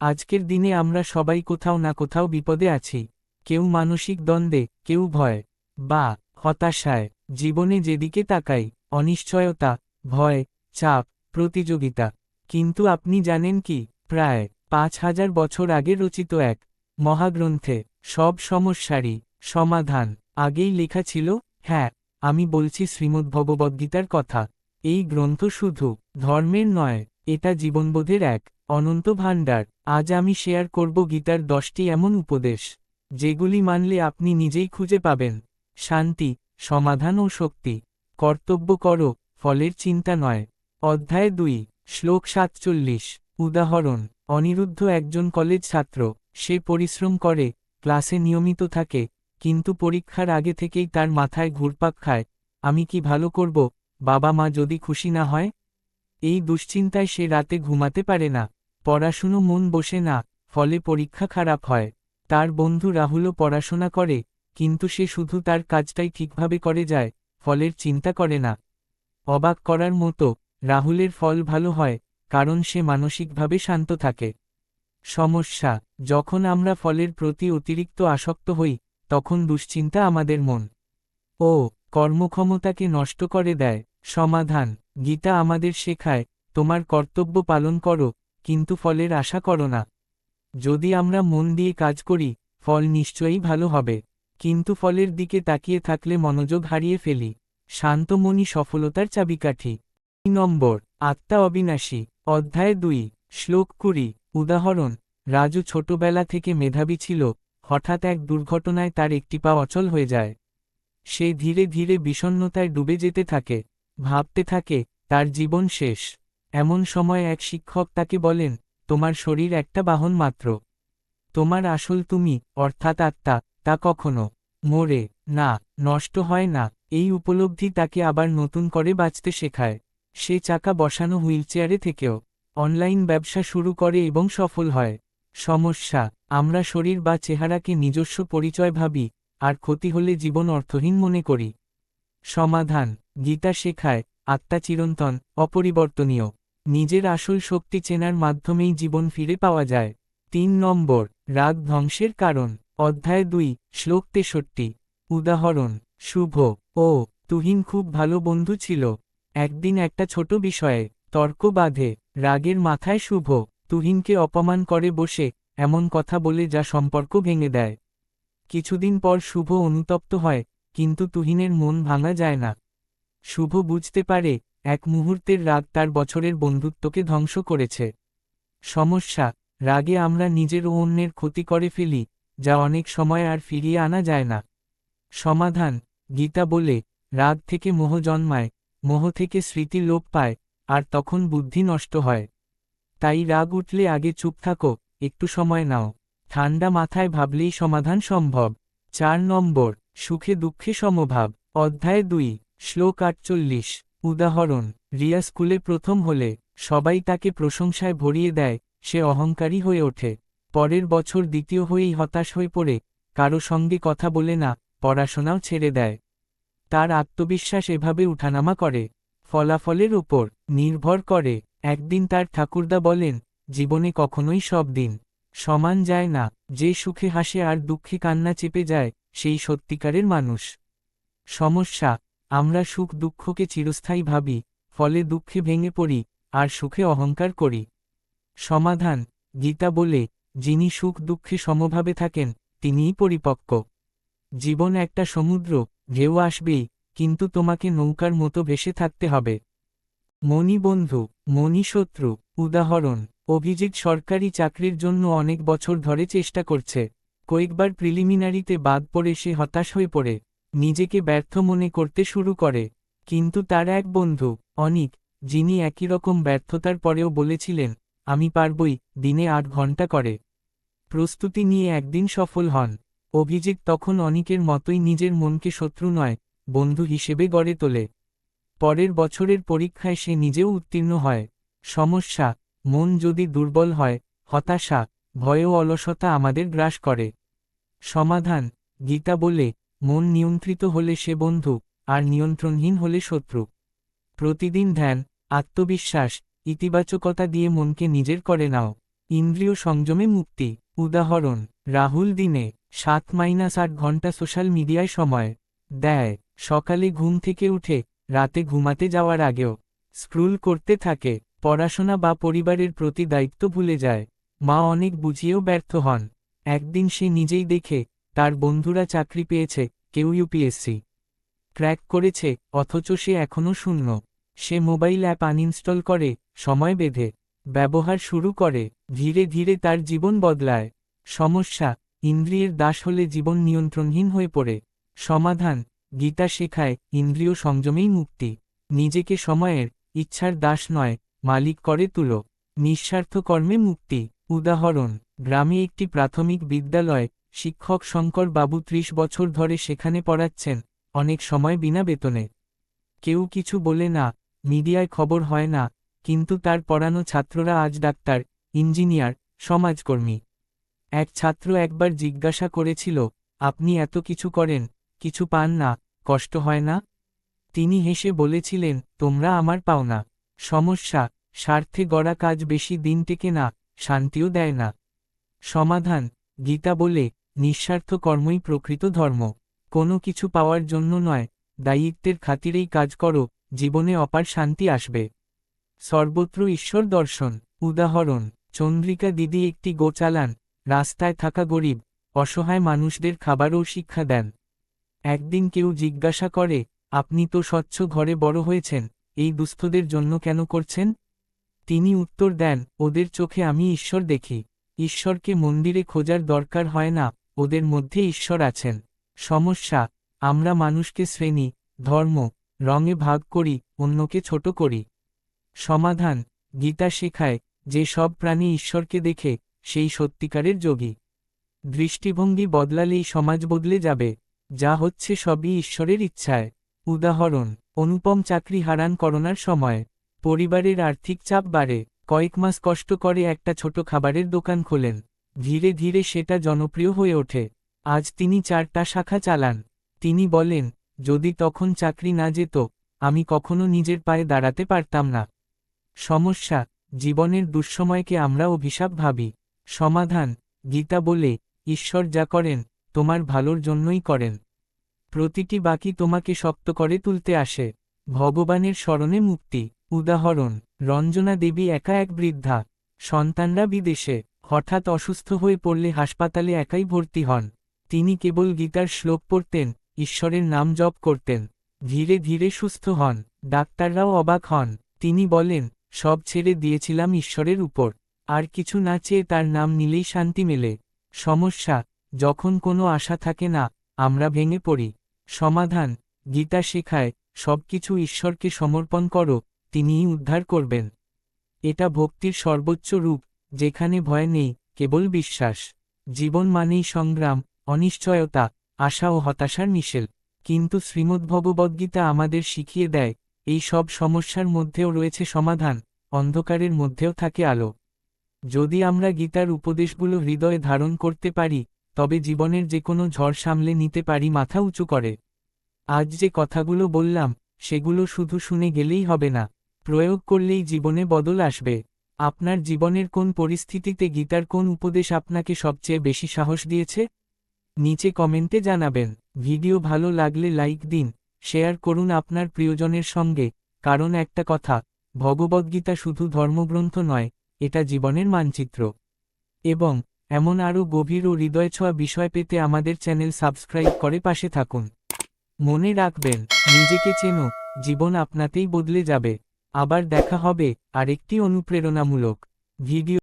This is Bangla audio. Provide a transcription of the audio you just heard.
আজকের দিনে আমরা সবাই কোথাও না কোথাও বিপদে আছি। কেউ মানসিক দ্বন্দ্বে, কেউ ভয়, বা হতাশায়। জীবনে যেদিকে তাকাই, অনিশ্চয়তা, ভয়, চাপ, প্রতিযোগিতা। কিন্তু আপনি জানেন কি? প্রায় পাঁচ হাজার বছর আগে রচিত এক মহাগ্রন্থে সব সমস্যারই সমাধান আগেই লেখা ছিল হ্যাঁ আমি বলছি শ্রীমদ্ভগবদ্গীতার কথা। এই গ্রন্থ শুধু ধর্মের নয়, এটা জীবনবোধের এক অনন্ত ভাণ্ডার, আজ আমি শেয়ার করব গীতার দশটি এমন উপদেশ, যেগুলি মানলে আপনি নিজেই খুঁজে পাবেন। শান্তি, সমাধান ও শক্তি। কর্তব্য করো, ফলের চিন্তা নয়। অধ্যায় দুই, শ্লোক সাতচল্লিশ। উদাহরণ, অনিরুদ্ধ একজন কলেজ ছাত্র, সে পরিশ্রম করে, ক্লাসে নিয়মিত থাকে, কিন্তু পরীক্ষার আগে থেকেই তার মাথায় ঘুরপাক খায়। আমি কি ভালো করব? বাবা মা যদি খুশি না হয়? এই দুশ্চিন্তায় সে রাতে ঘুমাতে পারে না। পড়াশুনো মন বসে না, ফলে পরীক্ষা খারাপ হয়। তার বন্ধু রাহুলও পড়াশোনা করে, কিন্তু সে শুধু তার কাজটাই ঠিকভাবে করে যায়, ফলের চিন্তা করে না। অবাক করার মতো, রাহুলের ফল ভালো হয়, কারণ সে মানসিকভাবে শান্ত থাকে। সমস্যা, যখন আমরা ফলের প্রতি অতিরিক্ত আসক্ত হই, তখন দুশ্চিন্তা আমাদের মন। ও, কর্মক্ষমতাকে নষ্ট করে দেয়। সমাধান, গীতা আমাদের শেখায়, তোমার কর্তব্য পালন করো কিন্তু ফলের আশা করো না। যদি আমরা মন দিয়ে কাজ করি, ফল নিশ্চয়ই ভালো হবে। কিন্তু ফলের দিকে তাকিয়ে থাকলে মনোযোগ হারিয়ে ফেলি। শান্ত মনই সফলতার চাবিকাঠি। নম্বর, আত্মা অবিনাশী। অধ্যায় দুই, শ্লোক কুড়ি, উদাহরণ। রাজু ছোটবেলা থেকে মেধাবী ছিল। হঠাৎ এক দুর্ঘটনায় তার একটি পা অচল হয়ে যায়। সে ধীরে ধীরে বিষণ্নতায় ডুবে যেতে থাকে। ভাবতে থাকে, তার জীবন শেষ। এমন সময় এক শিক্ষক তাকে বলেন, তোমার শরীর একটা বাহন মাত্র। তোমার আসল তুমি, অর্থাৎ আত্মা, তা কখনো মরে, না, নষ্ট হয় না। এই উপলব্ধি তাকে আবার নতুন করে বাঁচতে শেখায়। সে চাকা বসানো হুইলচেয়ারে থেকেও অনলাইন ব্যবসা শুরু করে এবং সফল হয়। সমস্যা, আমরা শরীর বা চেহারাকে নিজস্ব পরিচয় ভাবি, আর ক্ষতি হলে জীবন অর্থহীন মনে করি। সমাধান, গীতা শেখায়, আত্মা চিরন্তন, অপরিবর্তনীয়। নিজের আসল শক্তি চেনার মাধ্যমেই জীবন ফিরে পাওয়া যায়। তিন নম্বর, রাগ ধ্বংসের কারণ। অধ্যায় দুই, শ্লোক তেষট্টি। উদাহরণ, শুভ। ও, তুহিন খুব ভালো বন্ধু ছিল। একদিন একটা ছোট বিষয়ে তর্ক বাঁধে, রাগের মাথায় শুভ। তুহিনকে অপমান করে বসে, এমন কথা বলে যা সম্পর্ক ভেঙে দেয়। কিছুদিন পর শুভ অনুতপ্ত হয়, কিন্তু তুহিনের মন ভাঙা যায় না। শুভ বুঝতে পারে এক মুহূর্তের রাগ তার বছরের বন্ধুত্বকে ধ্বংস করেছে। সমস্যা, রাগে আমরা নিজের ও অন্যের ক্ষতি করে ফেলি, যা অনেক সময় আর ফিরিয়ে আনা যায় না। সমাধান, গীতা বলে, রাগ থেকে মোহ জন্মায়, মোহ থেকে স্মৃতি লোপ পায়, আর তখন বুদ্ধি নষ্ট হয়। তাই রাগ উঠলে আগে চুপ থাকো, একটু সময় নাও। ঠান্ডা মাথায় ভাবলেই সমাধান সম্ভব। চার নম্বর, সুখে দুঃখে সমভাব। অধ্যায় দুই, শ্লোক আটচল্লিশ। উদাহরণ, রিয়া স্কুলে প্রথম হলে, সবাই তাকে প্রশংসায় ভরিয়ে দেয়, সে অহংকারী হয়ে ওঠে। পরের বছর দ্বিতীয় হয়েই হতাশ হয়ে পড়ে, কারও সঙ্গে কথা বলে না, পড়াশোনাও ছেড়ে দেয়। তার আত্মবিশ্বাস এভাবে উঠানামা করে। ফলাফলের উপর নির্ভর করে, একদিন তার ঠাকুরদা বলেন, জীবনে কখনোই সব দিন সমান যায় না, যে সুখে হাসে আর দুঃখে কান্না চেপে যায়, সেই সত্যিকারের মানুষ। সমস্যা আমরা সুখ দুঃখকে চিরস্থায়ী ভাবি, ফলে দুঃখে ভেঙে পড়ি, আর সুখে অহংকার করি। সমাধান, গীতা বলে, যিনি সুখ দুঃখে সমভাবে থাকেন, তিনিই পরিপক্ক। জীবন একটা সমুদ্র, ঢেউ আসবেই, কিন্তু তোমাকে নৌকার মতো ভেসে থাকতে হবে। মনি বন্ধু মনি শত্রু, উদাহরণ, অভিজিৎ সরকারি চাকরির জন্য অনেক বছর ধরে চেষ্টা করছে। কয়েকবার প্রিলিমিনারিতে বাদ পড়ে সে হতাশ হয়ে পড়ে। নিজেকে ব্যর্থ মনে করতে শুরু করে। কিন্তু তার এক বন্ধু, অনিক, যিনি একই রকম ব্যর্থতার পরেও বলেছিলেন, আমি পারবই, দিনে আট ঘণ্টা করে। প্রস্তুতি নিয়ে একদিন সফল হন। অভিজিৎ তখন অনিকের মতোই নিজের মনকে শত্রু নয়, বন্ধু হিসেবে গড়ে তোলে। পরের বছরের পরীক্ষায় সে নিজেও উত্তীর্ণ হয়। সমস্যা, মন যদি দুর্বল হয়, হতাশা ভয় ও অলসতা আমাদের গ্রাস করে। সমাধান, গীতা বলে মন নিয়ন্ত্রিত হলে সে বন্ধু, আর নিয়ন্ত্রণহীন হলে শত্রু। প্রতিদিন ধ্যান, আত্মবিশ্বাস, ইতিবাচকতা দিয়ে মনকে নিজের করে নাও। ইন্দ্রিয় সংযমে মুক্তি। উদাহরণ, রাহুল দিনে সাত মাইনাস আট ঘণ্টা সোশ্যাল মিডিয়ায় সময়। দেয়, সকালে ঘুম থেকে উঠে, রাতে ঘুমাতে যাওয়ার আগেও। স্ক্রুল করতে থাকে, পড়াশোনা বা পরিবারের প্রতি দায়িত্ব ভুলে যায়। মা অনেক বুঝিয়েও ব্যর্থ হন। একদিন সে নিজেই দেখে তার বন্ধুরা চাকরি পেয়েছে, কেউ ইউপিএসসি ক্র্যাক করেছে, অথচ সে এখনও শূন্য। সে মোবাইল অ্যাপ আনইনস্টল করে, সময় বেঁধে, ব্যবহার শুরু করে, ধীরে ধীরে তার জীবন বদলায়। সমস্যা, ইন্দ্রিয়ের দাস হলে জীবন নিয়ন্ত্রণহীন হয়ে পড়ে। সমাধান, গীতা শেখায়, ইন্দ্রিয় সংযমেই মুক্তি। নিজেকে সময়ের, ইচ্ছার দাস নয়, মালিক করে তুলো। নিঃস্বার্থ কর্মে মুক্তি। উদাহরণ, গ্রামে একটি প্রাথমিক বিদ্যালয় শিক্ষক শঙ্কর বাবু ত্রিশ বছর ধরে সেখানে পড়াচ্ছেন, অনেক সময় বিনা বেতনে। কেউ কিছু বলে না, মিডিয়ায় খবর হয় না, কিন্তু তার পড়ানো ছাত্ররা আজ ডাক্তার, ইঞ্জিনিয়ার, সমাজকর্মী। এক ছাত্র একবার জিজ্ঞাসা করেছিল, আপনি এত কিছু করেন, কিছু পান না, কষ্ট হয় না? তিনি হেসে বলেছিলেন, তোমরা আমার পাও না, সমস্যা, স্বার্থে গড়া কাজ বেশি দিন টেকে না, শান্তিও দেয় না। সমাধান, গীতা বলে নিঃস্বার্থ কর্মই প্রকৃত ধর্ম। কোনো কিছু পাওয়ার জন্য নয়, দায়িত্বের খাতিরেই কাজ করো, জীবনে অপার শান্তি আসবে। সর্বত্র ঈশ্বর দর্শন। উদাহরণ, চন্দ্রিকা দিদি একটি গো চালান রাস্তায় থাকা গরিব, অসহায় মানুষদের খাবারও শিক্ষা দেন। একদিন কেউ জিজ্ঞাসা করে, আপনি তো স্বচ্ছ ঘরে বড় হয়েছেন, এই দুস্থদের জন্য কেন করছেন? তিনি উত্তর দেন, ওদের চোখে আমি ঈশ্বর দেখি। ঈশ্বরকে মন্দিরে খোঁজার দরকার হয় না ওদের মধ্যে ঈশ্বর আছেন। সমস্যা, আমরা মানুষকে শ্রেণি, ধর্ম, রঙে ভাগ করি, অন্যকে ছোট করি। সমাধান, গীতা শেখায়, যে সব প্রাণী ঈশ্বরকে দেখে, সেই সত্যিকারের যোগী। দৃষ্টিভঙ্গি বদলালেই সমাজ বদলে যাবে, যা হচ্ছে সবই ঈশ্বরের ইচ্ছায়। উদাহরণ, অনুপম চাকরি হারান করোনার সময়। পরিবারের আর্থিক চাপ বাড়ে, কয়েক মাস কষ্ট করে একটা ছোট খাবারের দোকান খোলেন। ধীরে ধীরে সেটা জনপ্রিয় হয়ে ওঠে। আজ তিনি চারটা শাখা চালান। তিনি বলেন, যদি তখন চাকরি না যেত, আমি কখনো নিজের পায়ে দাঁড়াতে পারতাম না। সমস্যা, জীবনের দুঃসময়কে আমরা অভিশাপ ভাবি। সমাধান, গীতা বলে, ঈশ্বর যা করেন, তোমার ভালোর জন্যই করেন। প্রতিটি বাকি তোমাকে শক্ত করে তুলতে আসে। ভগবানের স্মরণে মুক্তি। উদাহরণ, রঞ্জনা দেবী একা এক বৃদ্ধা। সন্তানরা বিদেশে। হঠাৎ অসুস্থ হয়ে পড়লে হাসপাতালে একাই ভর্তি হন। তিনি কেবল গীতার শ্লোক পড়তেন, ঈশ্বরের নাম জপ করতেন, ধীরে ধীরে সুস্থ হন। ডাক্তাররাও অবাক হন। তিনি বলেন, সব ছেড়ে দিয়েছিলাম ঈশ্বরের উপর। আর কিছু না চেয়ে তার নাম নিলেই শান্তি মেলে। সমস্যা, যখন কোনো আশা থাকে না, আমরা ভেঙে পড়ি। সমাধান, গীতা শেখায়, সবকিছু ঈশ্বরকে সমর্পণ করো, তিনিই উদ্ধার করবেন। এটা ভক্তির সর্বোচ্চ রূপ। যেখানে ভয় নেই, কেবল বিশ্বাস। জীবন মানেই সংগ্রাম, অনিশ্চয়তা, আশা ও হতাশার মিশেল। কিন্তু শ্রীমদ্ভগবদ্গীতা আমাদের শিখিয়ে দেয়, এই সব সমস্যার মধ্যেও রয়েছে সমাধান, অন্ধকারের মধ্যেও থাকে আলো। যদি আমরা গীতার উপদেশগুলো হৃদয়ে ধারণ করতে পারি, তবে জীবনের যে কোনো ঝড় সামলে নিতে পারি মাথা উঁচু করে। আজ যে কথাগুলো বললাম, সেগুলো শুধু শুনে গেলেই হবে না, প্রয়োগ করলেই জীবনে বদল আসবে। আপনার জীবনের কোন পরিস্থিতিতে গীতার কোন উপদেশ আপনাকে সবচেয়ে বেশি সাহস দিয়েছে? নিচে কমেন্টে জানাবেন। ভিডিও ভালো লাগলে লাইক দিন, শেয়ার করুন আপনার প্রিয়জনের সঙ্গে। কারণ একটা কথা ভগবদ্গীতা শুধু ধর্মগ্রন্থ নয়, এটা জীবনের মানচিত্র। এবং, এমন আরও গভীর ও হৃদয় ছোঁয়া বিষয় পেতে আমাদের চ্যানেল সাবস্ক্রাইব করে পাশে থাকুন। মনে রাখবেন, নিজেকে চেনো, জীবন আপনাতেই বদলে যাবে। আবার দেখা হবে আরেকটি অনুপ্রেরণামূলক ভিডিও